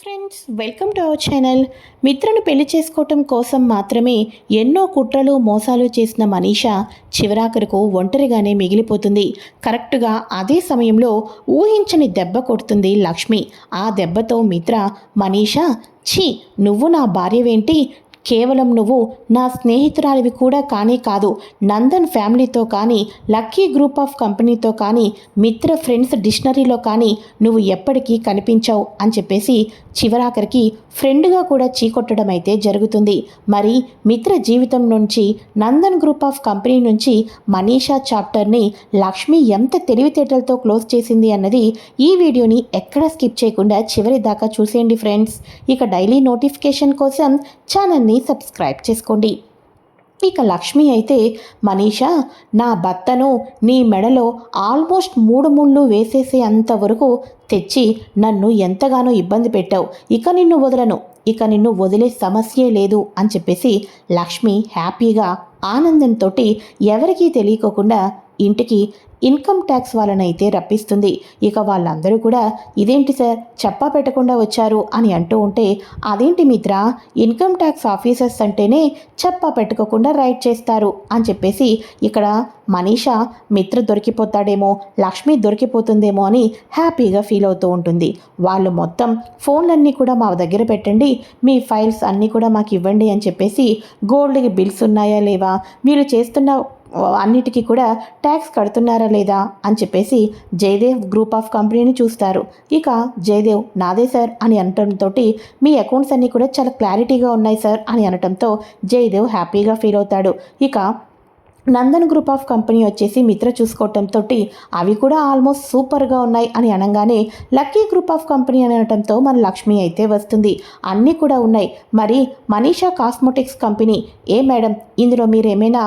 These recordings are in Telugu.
Friends welcome to our channel. మిత్రను పెళ్ళి చేసుకోవటం కోసం మాత్రమే ఎన్నో కుట్రలు మోసాలు చేసిన మనీషా చివరాఖరుకు ఒంటరిగానే మిగిలిపోతుంది. కరెక్ట్గా అదే సమయంలో ఊహించని దెబ్బ కొడుతుంది లక్ష్మి. ఆ దెబ్బతో మిత్ర మనీషా ఛీ నువ్వు నా భార్యవేంటి? కేవలం నువ్వు నా స్నేహితురాలివి కూడా కానీ కాదు నందన్ ఫ్యామిలీతో కానీ లక్కీ గ్రూప్ ఆఫ్ కంపెనీతో కానీ మిత్ర ఫ్రెండ్స్ డిక్షనరీలో కానీ నువ్వు ఎప్పటికీ కనిపించావు అని చెప్పేసి చివరాఖరికి ఫ్రెండ్గా కూడా చీకొట్టడం అయితే జరుగుతుంది. మరి మిత్ర జీవితం నుంచి నందన్ గ్రూప్ ఆఫ్ కంపెనీ నుంచి మనీషా చాప్టర్ని లక్ష్మి ఎంత తెలివితేటలతో క్లోజ్ చేసింది అన్నది ఈ వీడియోని ఎక్కడ స్కిప్ చేయకుండా చివరి దాకా చూసేయండి ఫ్రెండ్స్. ఇక డైలీ నోటిఫికేషన్ కోసం ఛానల్ని సబ్స్క్రైబ్ చేసుకోండి. ఇక లక్ష్మి అయితే మనీషా నా భర్తను నీ మెడలో ఆల్మోస్ట్ మూడు ముళ్ళు వేసేసే అంతవరకు తెచ్చి నన్ను ఎంతగానో ఇబ్బంది పెట్టావు. ఇక నిన్ను వదలను. ఇక నిన్ను వదిలే సమస్యే లేదు అని చెప్పేసి లక్ష్మి హ్యాపీగా ఆనందంతో ఎవరికీ తెలియకోకుండా ఇంటికి ఇన్కమ్ ట్యాక్స్ వాళ్ళనైతే రప్పిస్తుంది. ఇక వాళ్ళందరూ కూడా ఇదేంటి సార్ చెప్పా పెట్టకుండా వచ్చారు అని అంటూ ఉంటే అదేంటి మిత్ర ఇన్కమ్ ట్యాక్స్ ఆఫీసర్స్ అంటేనే చెప్పా పెట్టుకోకుండా రైట్ చేస్తారు అని చెప్పేసి ఇక్కడ మనీషా మిత్ర దొరికిపోతాడేమో లక్ష్మి దొరికిపోతుందేమో అని హ్యాపీగా ఫీల్ అవుతూ ఉంటుంది. వాళ్ళు మొత్తం ఫోన్లన్నీ కూడా మా దగ్గర పెట్టండి మీ ఫైల్స్ అన్నీ కూడా మాకు ఇవ్వండి అని చెప్పేసి గోల్డ్కి బిల్స్ ఉన్నాయా లేవా? మీరు చేస్తున్న అన్నిటికీ కూడా ట్యాక్స్ కడుతున్నారా లేదా అని చెప్పేసి జయదేవ్ గ్రూప్ ఆఫ్ కంపెనీని చూస్తారు. ఇక జయదేవ్ నాదే సార్ అని అనటంతో మీ అకౌంట్స్ అన్నీ కూడా చాలా క్లారిటీగా ఉన్నాయి సార్ అని అనటంతో జయదేవ్ హ్యాపీగా ఫీల్ అవుతాడు. ఇక నందన్ గ్రూప్ ఆఫ్ కంపెనీ వచ్చేసి మిత్ర చూసుకోవటంతో అవి కూడా ఆల్మోస్ట్ సూపర్గా ఉన్నాయి అని అనగానే లక్కీ గ్రూప్ ఆఫ్ కంపెనీ అని అనటంతో మన లక్ష్మి అయితే వస్తుంది. అన్నీ కూడా ఉన్నాయి. మరి మనీషా కాస్మోటిక్స్ కంపెనీ ఏ మేడం? ఇందులో మీరు ఏమైనా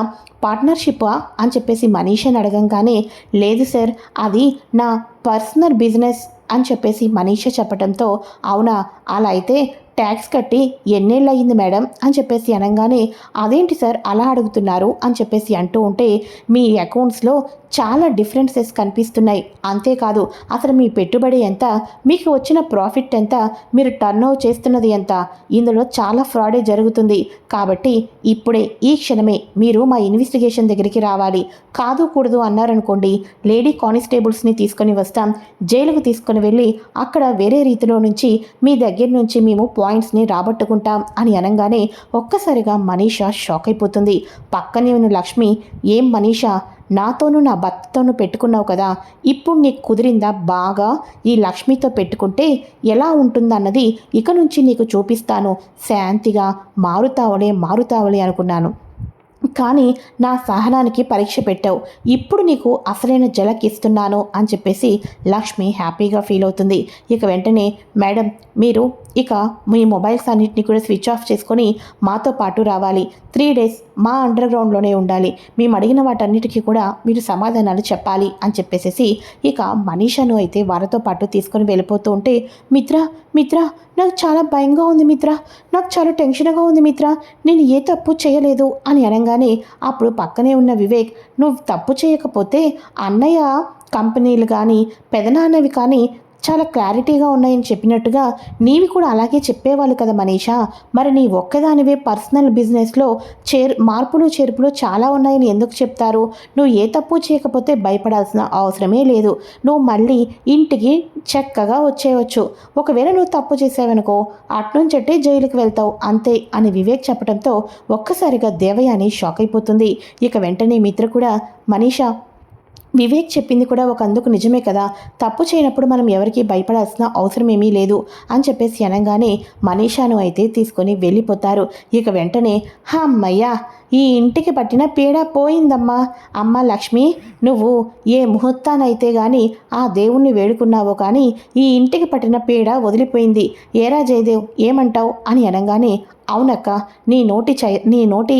పార్ట్నర్షిప్పా అని చెప్పేసి మనీషాని అడగంగానే లేదు సార్ అది నా పర్సనల్ బిజినెస్ అని చెప్పేసి మనీషా చెప్పడంతో అవునా? అలా అయితే ట్యాక్స్ కట్టి ఎన్నేళ్ళు అయ్యింది మేడం అని చెప్పేసి అనగానే అదేంటి సార్ అలా అడుగుతున్నారు? అని చెప్పేసి అంటూ ఉంటే మీ అకౌంట్స్లో చాలా డిఫరెన్సెస్ కనిపిస్తున్నాయి. అంతేకాదు అసలు మీ పెట్టుబడి ఎంత మీకు వచ్చిన ప్రాఫిట్ ఎంత మీరు టర్న్ ఓవర్ చేస్తున్నది ఎంత? ఇందులో చాలా ఫ్రాడే జరుగుతుంది. కాబట్టి ఇప్పుడే ఈ క్షణమే మీరు మా ఇన్వెస్టిగేషన్ దగ్గరికి రావాలి. కాదు కూడదు అన్నారనుకోండి లేడీ కానిస్టేబుల్స్ని తీసుకొని వస్తాం. జైలుకు తీసుకొని వెళ్ళి అక్కడ వేరే రీతిలో నుంచి మీ దగ్గర నుంచి మేము పాయింట్స్ని రాబట్టుకుంటాం అని అనగానే ఒక్కసారిగా మనీషా షాక్ అయిపోతుంది. పక్కనే ఉన్న లక్ష్మి ఏం మనీషా నాతోనూ నా భర్తతోనూ పెట్టుకున్నావు కదా ఇప్పుడు నీకు కుదిరిందా బాగా? ఈ లక్ష్మితో పెట్టుకుంటే ఎలా ఉంటుందన్నది ఇక నుంచి నీకు చూపిస్తాను. శాంతిగా మారుతావలే మారుతావలే అనుకున్నాను. కానీ నా సహనానికి పరీక్ష పెట్టావు. ఇప్పుడు నీకు అసలైన జలక్ ఇస్తున్నాను అని చెప్పేసి లక్ష్మి హ్యాపీగా ఫీల్ అవుతుంది. ఇక వెంటనే మేడం మీరు ఇక మీ మొబైల్స్ అన్నింటినీ కూడా స్విచ్ ఆఫ్ చేసుకొని మాతో పాటు రావాలి. త్రీ డేస్ మా అండర్ గ్రౌండ్లోనే ఉండాలి. మేము అడిగిన వాటన్నిటికీ కూడా మీరు సమాధానాలు చెప్పాలి అని చెప్పేసి ఇక మనీషాను అయితే వారితో పాటు తీసుకొని వెళ్ళిపోతూ ఉంటే మిత్ర మిత్ర నాకు చాలా భయంగా ఉంది మిత్ర. నాకు చాలా టెన్షన్గా ఉంది మిత్ర. నేను ఏ తప్పు చేయలేదు అని అనగానే అప్పుడు పక్కనే ఉన్న వివేక్ నువ్వు తప్పు చేయకపోతే అన్నయ్య కంపెనీలు కానీ పెదనాన్నవి కానీ చాలా క్లారిటీగా ఉన్నాయని చెప్పినట్టుగా నీవి కూడా అలాగే చెప్పేవాళ్ళు కదా మనీషా. మరి నీ ఒక్కదానివే పర్సనల్ బిజినెస్లో చేర్ మార్పులు చేర్పులు చాలా ఉన్నాయని ఎందుకు చెప్తారు? నువ్వు ఏ తప్పు చేయకపోతే భయపడాల్సిన అవసరమే లేదు. నువ్వు మళ్ళీ ఇంటికి చక్కగా వచ్చేయవచ్చు ఒకవేళ నువ్వు తప్పు చేసావనుకో అట్నుంచట్టే జైలుకి వెళ్తావు. అంతే అని వివేక్ చెప్పడంతో ఒక్కసారిగా దేవయాని షాక్ అయిపోతుంది. ఇక వెంటనే మిత్ర కూడా మనీషా వివేక్ చెప్పింది కూడా ఒక అందుకు నిజమే కదా. తప్పు చేయనప్పుడు మనం ఎవరికీ భయపడాల్సిన అవసరం ఏమీ లేదు అని చెప్పేసి అనగానే మనీషాను అయితే తీసుకొని వెళ్ళిపోతారు. ఇక వెంటనే అమ్మయ్యా ఈ ఇంటికి పట్టిన పీడ పోయిందమ్మా. అమ్మ లక్ష్మి నువ్వు ఏ ముహూర్తానైతే గాని ఆ దేవుణ్ణి వేడుకున్నావో కానీ ఈ ఇంటికి పట్టిన పీడ వదిలిపోయింది. ఏరా జయదేవ్ ఏమంటావు అని అనగానే అవునక్క నీ నోటి చ నీ నోటి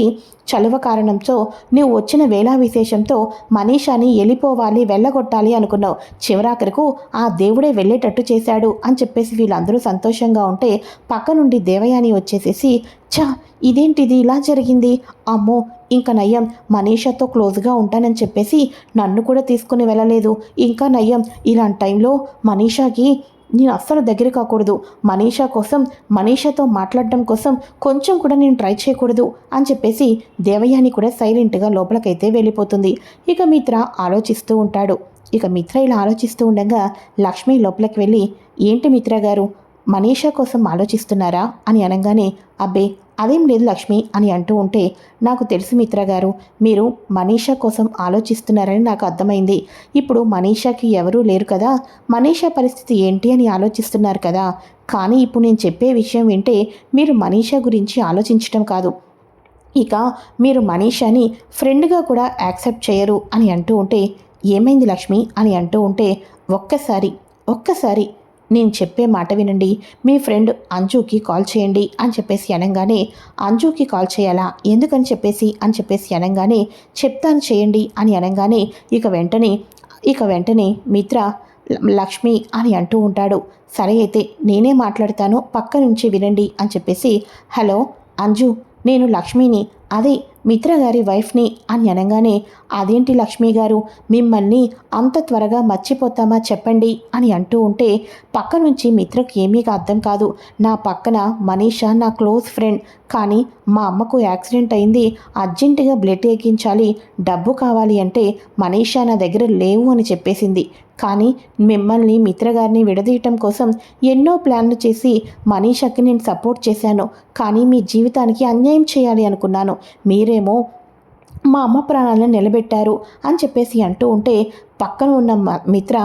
చలువ కారణంతో నువ్వు వచ్చిన వేళా విశేషంతో మనీషాని వెళ్ళిపోవాలి వెళ్ళగొట్టాలి అనుకున్నావు. చివరాఖరకు ఆ దేవుడే వెళ్ళేటట్టు చేశాడు అని చెప్పేసి వీళ్ళందరూ సంతోషంగా ఉంటే పక్క నుండి దేవయాని వచ్చేసేసి ఛా ఇదేంటిది? ఇలా జరిగింది. అమ్మో ఇంకా నయ్యం మనీషాతో క్లోజ్గా ఉంటానని చెప్పేసి నన్ను కూడా తీసుకుని వెళ్ళలేదు. ఇంకా నయ్యం ఇలాంటి టైంలో మనీషాకి నేను అస్సలు దగ్గర కాకూడదు. మనీషా కోసం మనీషాతో మాట్లాడడం కోసం కొంచెం కూడా నేను ట్రై చేయకూడదు అని చెప్పేసి దేవయాని కూడా సైలెంట్గా లోపలికైతే వెళ్ళిపోతుంది. ఇక మిత్ర ఆలోచిస్తూ ఉంటాడు. ఇక మిత్ర ఇలా ఆలోచిస్తూ ఉండగా లక్ష్మి లోపలికి వెళ్ళి ఏంటి మిత్ర గారు? మనీషా కోసం ఆలోచిస్తున్నారా అని అనగానే అబ్బే అదేం లేదు లక్ష్మి అని అంటూ ఉంటే నాకు తెలుసు మిత్ర గారు మీరు మనీషా కోసం ఆలోచిస్తున్నారని నాకు అర్థమైంది. ఇప్పుడు మనీషాకి ఎవరూ లేరు కదా మనీషా పరిస్థితి ఏంటి అని ఆలోచిస్తున్నారు కదా. కానీ ఇప్పుడు నేను చెప్పే విషయం వింటే మీరు మనీషా గురించి ఆలోచించటం కాదు. ఇక మీరు మనీషాని ఫ్రెండ్గా కూడా యాక్సెప్ట్ చేయరు అని అంటూ ఉంటే ఏమైంది లక్ష్మి అని అంటూ ఉంటే ఒక్కసారి ఒక్కసారి నేను చెప్పే మాట వినండి. మీ ఫ్రెండ్ అంజుకి కాల్ చేయండి అని చెప్పేసి అనగానే అంజుకి కాల్ చేయాలా? ఎందుకని చెప్పేసి? అని చెప్పేసి అనగానే చెప్తాను చేయండి అని అనగానే ఇక వెంటనే ఇక వెంటనే మిత్ర లక్ష్మి అని అంటూ ఉంటాడు. సరే అయితే నేనే మాట్లాడతాను పక్క నుంచి వినండి అని చెప్పేసి హలో అంజు నేను లక్ష్మిని అదే మిత్ర గారి వైఫ్ని అని అనగానే అదేంటి లక్ష్మి గారు? మిమ్మల్ని అంత త్వరగా మర్చిపోతామా చెప్పండి అని అంటూ ఉంటే పక్క నుంచి మిత్రకు ఏమీ అర్థం కాదు. నా పక్కన మనీషా నా క్లోజ్ ఫ్రెండ్. కానీ మా అమ్మకు యాక్సిడెంట్ అయింది. అర్జెంటుగా బ్లడ్ ఎక్కించాలి. డబ్బు కావాలి అంటే మనీషా నా దగ్గర లేవు అని చెప్పేసింది. కానీ మిమ్మల్ని మిత్రగారిని విడదీయటం కోసం ఎన్నో ప్లాన్లు చేసి మనీషకి నేను సపోర్ట్ చేశాను. కానీ మీ జీవితానికి అన్యాయం చేయాలి అనుకున్నాను. మీరేమో మా అమ్మ ప్రాణాలను నిలబెట్టారు అని చెప్పేసి అంటూ ఉంటే పక్కన ఉన్న మిత్ర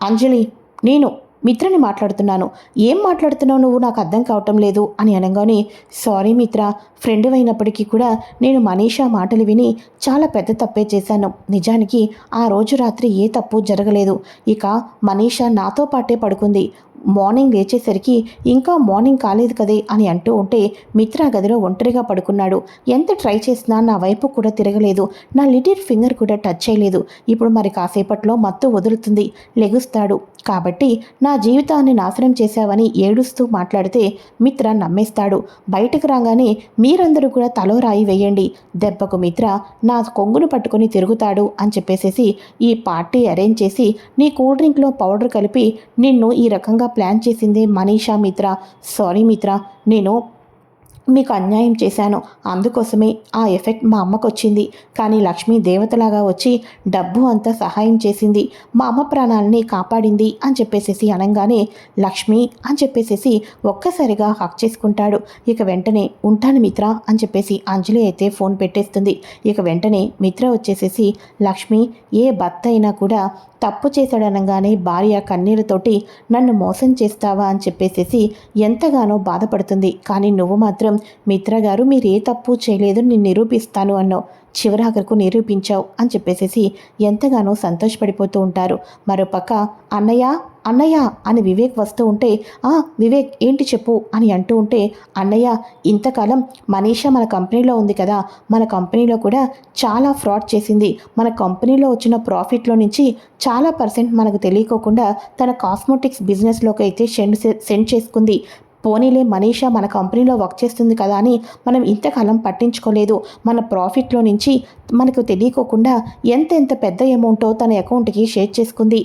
అంజలి నేను మిత్రని మాట్లాడుతున్నాను. ఏం మాట్లాడుతున్నావు నువ్వు? నాకు అర్థం కావటం లేదు అని అనగానే సారీ మిత్ర ఫ్రెండ్ అయినప్పటికీ కూడా నేను మనీషా మాటలు విని చాలా పెద్ద తప్పే చేశాను. నిజానికి ఆ రోజు రాత్రి ఏ తప్పు జరగలేదు. ఇక మనీషా నాతో పాటే పడుకుంది. మార్నింగ్ లేచేసరికి ఇంకా మార్నింగ్ కాలేదు కదే అని అంటూ ఉంటే మిత్ర గదిలో ఒంటరిగా పడుకున్నాడు. ఎంత ట్రై చేసినా నా వైపు కూడా తిరగలేదు. నా లిటిల్ ఫింగర్ కూడా టచ్ చేయలేదు. ఇప్పుడు మరి కాసేపట్లో మత్తు వదులుతుంది. లెగుస్తాడు. కాబట్టి నా జీవితాన్ని నాశనం చేశావని ఏడుస్తూ మాట్లాడితే మిత్ర నమ్మేస్తాడు. బయటకు రాగానే మీరందరూ కూడా తలో రాయి వేయండి. దెబ్బకు మిత్ర నా కొంగును పట్టుకొని తిరుగుతాడు అని చెప్పేసేసి ఈ పార్టీ అరేంజ్ చేసి నీ కూల్ డ్రింక్లో పౌడర్ కలిపి నిన్ను ఈ రకంగా ప్లాన్ చేసిందే మనీషా మిత్ర. సారీ మిత్ర నేను మీకు అన్యాయం చేశాను. అందుకోసమే ఆ ఎఫెక్ట్ మా అమ్మకు వచ్చింది కానీ లక్ష్మి దేవతలాగా వచ్చి డబ్బు అంతా సహాయం చేసింది. మా అమ్మ ప్రాణాలని కాపాడింది అని చెప్పేసేసి అనగానే లక్ష్మి అని చెప్పేసేసి ఒక్కసారిగా హక్ చేసుకుంటాడు. ఇక వెంటనే ఉంటాను మిత్ర అని చెప్పేసి అంజలి అయితే ఫోన్ పెట్టేస్తుంది. ఇక వెంటనే మిత్ర వచ్చేసేసి లక్ష్మి ఏ భర్త అయినా కూడా తప్పు చేశాడనగానే భార్య కన్నీరుతోటి నన్ను మోసం చేస్తావా అని చెప్పేసేసి ఎంతగానో బాధపడుతుంది. కానీ నువ్వు మాత్రం మిత్రగారు మీరు ఏ తప్పు చేయలేదు నేను నిరూపిస్తాను అన్నావు. చివరాఖరకు నిరూపించావు అని చెప్పేసేసి ఎంతగానో సంతోషపడిపోతూ ఉంటారు. మరోపక్క అన్నయ్య అన్నయ్య అని వివేక్ వస్తూ ఉంటే ఆ వివేక్ ఏంటి చెప్పు అని అంటూ ఉంటే అన్నయ్య ఇంతకాలం మనీషా మన కంపెనీలో ఉంది కదా. మన కంపెనీలో కూడా చాలా ఫ్రాడ్ చేసింది. మన కంపెనీలో వచ్చిన ప్రాఫిట్లో నుంచి చాలా పర్సెంట్ మనకు తెలియకోకుండా తన కాస్మెటిక్స్ బిజినెస్లోకి అయితే సెండ్ సెండ్ చేసుకుంది. పోనీలే మనీషా మన కంపెనీలో వర్క్ చేస్తుంది కదా అని మనం ఇంతకాలం పట్టించుకోలేదు. మన ప్రాఫిట్లో నుంచి మనకు తెలియకోకుండా ఎంత ఎంత పెద్ద అమౌంటో తన అకౌంట్కి షేర్ చేసుకుంది.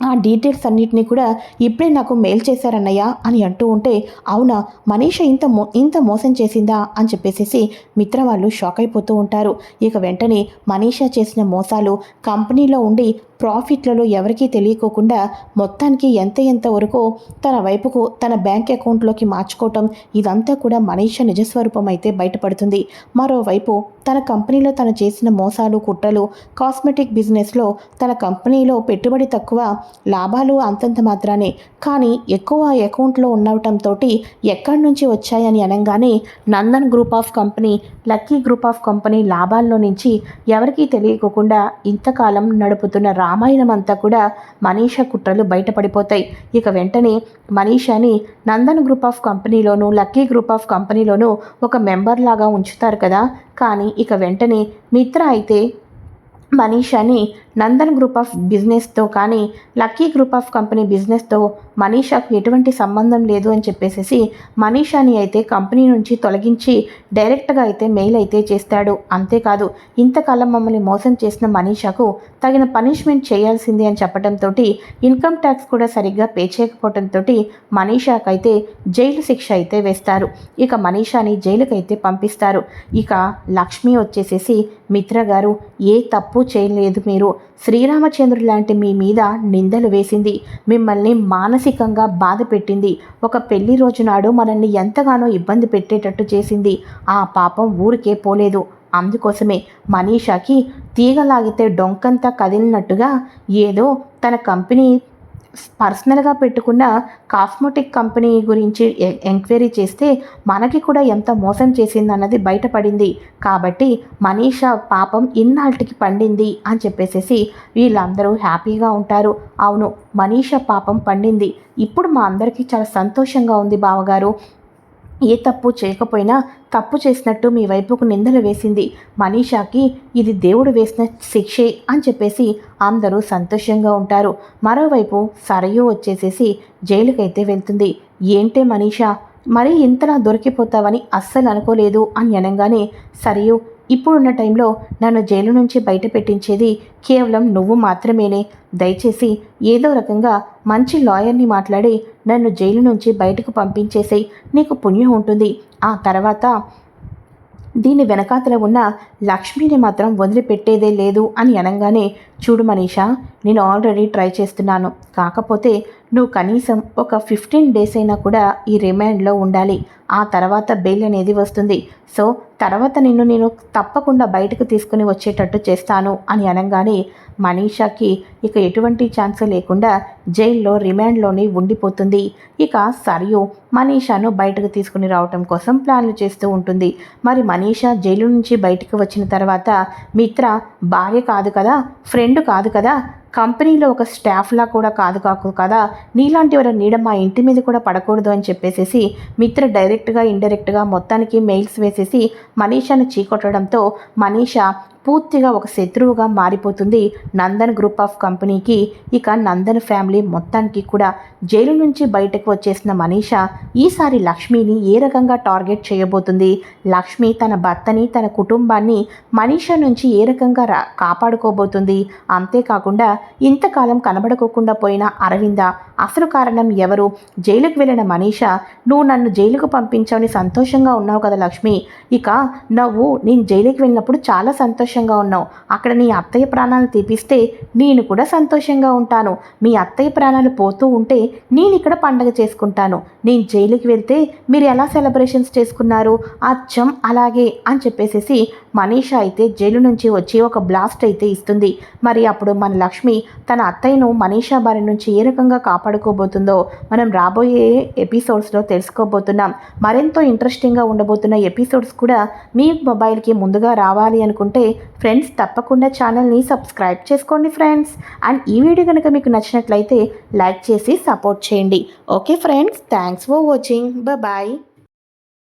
ఆ డీటెయిల్స్ అన్నిటినీ కూడా ఇప్పుడే నాకు మెయిల్ చేశారన్నయ్య అని అంటూ ఉంటే అవునా మనీష ఇంత మో ఇంత మోసం చేసిందా అని చెప్పేసి మిత్ర వాళ్ళు షాక్ అయిపోతూ ఉంటారు. ఇక వెంటనే మనీషా చేసిన మోసాలు కంపెనీలో ఉండి ప్రాఫిట్లలో ఎవరికీ తెలియకోకుండా మొత్తానికి ఎంత ఎంత వరకు తన వైపుకు తన బ్యాంక్ అకౌంట్లోకి మార్చుకోవటం ఇదంతా కూడా మనీష నిజస్వరూపం అయితే బయటపడుతుంది. మరోవైపు తన కంపెనీలో తను చేసిన మోసాలు కుట్రలు కాస్మెటిక్ బిజినెస్లో తన కంపెనీలో పెట్టుబడి తక్కువ లాభాలు అంతంత మాత్రానే. కానీ ఎక్కువ అకౌంట్లో ఉండటంతో ఎక్కడి నుంచి వచ్చాయని అనగానే Nandan group of company lucky group of company లాభాల్లో నుంచి ఎవరికీ తెలియకోకుండా ఇంతకాలం నడుపుతున్న రామాయణం అంతా కూడా మనీషా కుట్రలు బయటపడిపోతాయి. ఇక వెంటనే మనీషాని నందన్ గ్రూప్ ఆఫ్ కంపెనీలోను లక్కీ గ్రూప్ ఆఫ్ కంపెనీలోను ఒక మెంబర్ లాగా ఉంచుతారు కదా. కానీ ఇక వెంటనే మిత్ర అయితే మనీషాని నందన్ గ్రూప్ ఆఫ్ బిజినెస్తో కానీ లక్కీ గ్రూప్ ఆఫ్ కంపెనీ బిజినెస్తో మనీషాకు ఎటువంటి సంబంధం లేదు అని చెప్పేసి మనీషాని అయితే కంపెనీ నుంచి తొలగించి డైరెక్ట్గా అయితే మెయిల్ అయితే చేస్తాడు. అంతేకాదు ఇంతకాలం మమ్మల్ని మోసం చేసిన మనీషాకు తగిన పనిష్మెంట్ చేయాల్సింది అని చెప్పడంతో ఇన్కమ్ ట్యాక్స్ కూడా సరిగ్గా పే చేయకపోవడంతో మనీషాకైతే జైలు శిక్ష అయితే వేస్తారు. ఇక మనీషాని జైలుకైతే పంపిస్తారు. ఇక లక్ష్మి వచ్చేసేసి మిత్ర గారు ఏ తప్పు చేయలేదు మీరు. శ్రీరామచంద్రుడు లాంటి మీ మీద నిందలు వేసింది. మిమ్మల్ని మానసికంగా బాధ పెట్టింది. ఒక పెళ్ళి రోజు నాడు మనల్ని ఎంతగానో ఇబ్బంది పెట్టేటట్టు చేసింది. ఆ పాపం ఊరికే పోలేదు. అందుకోసమే మనీషాకి తీగలాగితే డొంకంతా కదిలినట్టుగా ఏదో తన కంపెనీ పర్సనల్గా పెట్టుకున్న కాస్మోటిక్ కంపెనీ గురించి ఎంక్వైరీ చేస్తే మనకి కూడా ఎంత మోసం చేసిందన్నది బయటపడింది. కాబట్టి మనీషా పాపం ఇన్నాళ్ళకి పండింది అని చెప్పేసేసి వీళ్ళందరూ హ్యాపీగా ఉంటారు. అవును మనీషా పాపం పండింది. ఇప్పుడు మా అందరికీ చాలా సంతోషంగా ఉంది బావగారు. ఏ తప్పు చేయకపోయినా తప్పు చేసినట్టు మీ వైపుకు నిందలు వేసింది మనీషాకి ఇది దేవుడు వేసిన శిక్షే అని చెప్పేసి అందరూ సంతోషంగా ఉంటారు. మరోవైపు సరయు వచ్చేసేసి జైలుకైతే వెళ్తుంది. ఏంటే మనీషా? మరీ ఇంతలా దొరికిపోతావని అస్సలు అనుకోలేదు అని అనగానే సరియు ఇప్పుడున్న టైంలో నన్ను జైలు నుంచి బయట పెట్టించేది కేవలం నువ్వు మాత్రమేనే. దయచేసి ఏదో రకంగా మంచి లాయర్ని మాట్లాడి నన్ను జైలు నుంచి బయటకు పంపించేసే నీకు పుణ్యం ఉంటుంది. ఆ తర్వాత దీని వెనకాతల ఉన్న లక్ష్మిని మాత్రం వదిలిపెట్టేదే లేదు అని అనగానే చూడు మనీషా నేను ఆల్రెడీ ట్రై చేస్తున్నాను. కాకపోతే నువ్వు కనీసం ఒక ఫిఫ్టీన్ డేస్ అయినా కూడా ఈ రిమాండ్లో ఉండాలి. ఆ తర్వాత బెయిల్ అనేది వస్తుంది. సో తర్వాత నిన్ను నేను తప్పకుండా బయటకు తీసుకుని వచ్చేటట్టు చేస్తాను అని అనగానే మనీషాకి ఇక ఎటువంటి ఛాన్స్ లేకుండా జైల్లో రిమాండ్లోనే ఉండిపోతుంది. ఇక సరియు మనీషాను బయటకు తీసుకుని రావటం కోసం ప్లాన్లు చేస్తూ ఉంటుంది. మరి మనీషా జైలు నుంచి బయటకు వచ్చిన తర్వాత మిత్ర భార్య కాదు కదా ఫ్రెండ్ కాదు కదా కంపెనీలో ఒక స్టాఫ్లా కూడా కాదు కాకు కదా. నీలాంటి వారి నీడ మా ఇంటి మీద కూడా పడకూడదు అని చెప్పేసేసి మిత్ర డైరెక్ట్గా ఇండైరెక్ట్గా మొత్తానికి మెయిల్స్ వేసేసి మనీషాను చీకొట్టడంతో మనీషా పూర్తిగా ఒక శత్రువుగా మారిపోతుంది నందన్ గ్రూప్ ఆఫ్ కంపెనీకి. ఇక నందన్ ఫ్యామిలీ మొత్తానికి కూడా జైలు నుంచి బయటకు వచ్చేసిన మనీషా ఈసారి లక్ష్మిని ఏ రకంగా టార్గెట్ చేయబోతుంది? లక్ష్మి తన భర్తని తన కుటుంబాన్ని మనీషా నుంచి ఏ రకంగా రా కాపాడుకోబోతుంది? అంతేకాకుండా ఇంతకాలం కనబడుకోకుండా పోయిన అరవింద అసలు కారణం ఎవరు? జైలుకు వెళ్ళిన మనీషా నువ్వు నన్ను జైలుకు పంపించావని సంతోషంగా ఉన్నావు కదా లక్ష్మి. ఇక నువ్వు నేను జైలుకి వెళ్ళినప్పుడు చాలా సంతోషంగా ఉన్నావు. అక్కడ నీ అత్తయ్య ప్రాణాలు తీపిస్తే నేను కూడా సంతోషంగా ఉంటాను. మీ అత్తయ్య ప్రాణాలు పోతూ ఉంటే నేను ఇక్కడ పండగ చేసుకుంటాను. నేను జైలుకి వెళ్తే మీరు ఎలా సెలబ్రేషన్స్ చేసుకున్నారు? అచ్చం అలాగే అని చెప్పేసేసి మనీషా అయితే జైలు నుంచి వచ్చి ఒక బ్లాస్ట్ అయితే ఇస్తుంది. మరి అప్పుడు మన లక్ష్మి తన అత్తయ్యను మనీషా బారి నుంచి ఏ రకంగా కాపాడుకోబోతుందో మనం రాబోయే ఎపిసోడ్స్లో తెలుసుకోబోతున్నాం. మరెంతో ఇంట్రెస్టింగ్గా ఉండబోతున్న ఎపిసోడ్స్ కూడా మీ మొబైల్కి ముందుగా రావాలి అనుకుంటే ఫ్రెండ్స్ తప్పకుండా ఛానల్ని సబ్స్క్రైబ్ చేసుకోండి ఫ్రెండ్స్ అండ్ ఈ వీడియో కనుక మీకు నచ్చినట్లయితే లైక్ చేసి సపోర్ట్ చేయండి. Okay friends thanks for watching bye